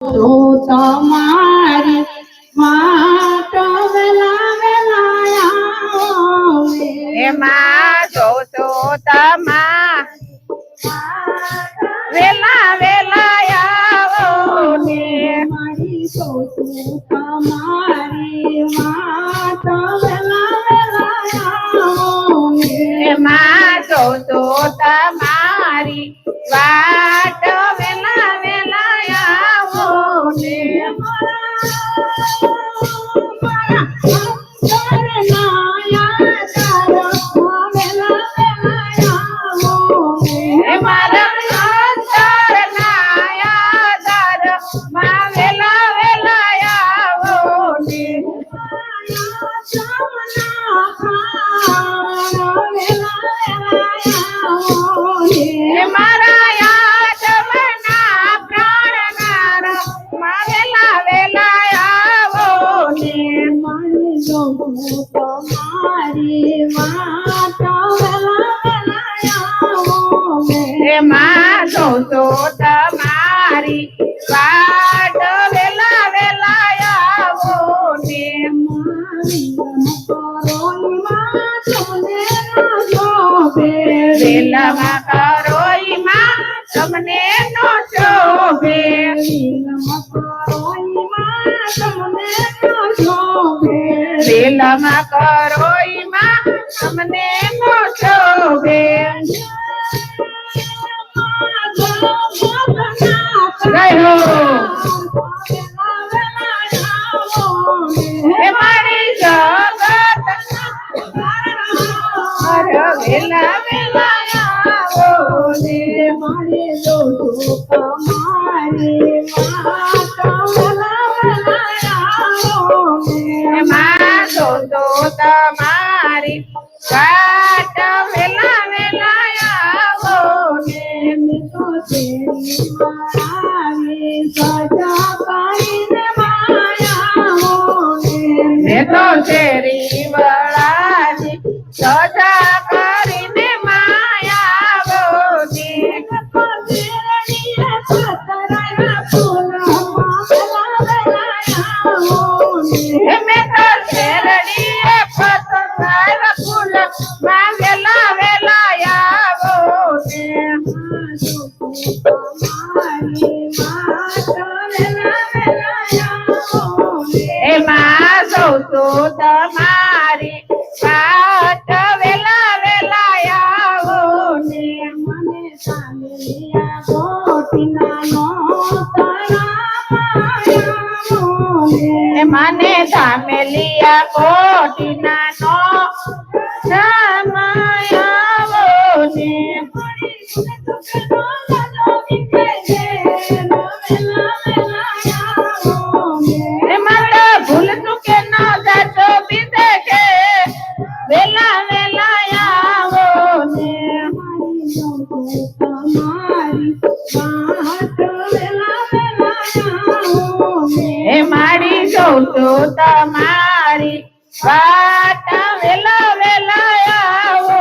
તો તમારી માટો વેલા વેલા આવે. એમાં જોશો તમા વેલા વેલા આવો ને મારી તો તમારી માટો વેલા વેલા આવે. એમાં તો તમારી વાટ Oh વાટ વેલા વેલા આવો ને વેલામાં કરોઈમાં તમને નો શોભે વેલામાં કરોઈમાં તમને નો તમારી વાટ વેલા વેલા આવો ને મેં એમાં સૌ તો તમારી વાટ વેલા વેલા આવો ને મને સામેલિયા કોટીના નો. સમય આવો ને. એમાં તો તમારી વાટ વેલા વેલા આવો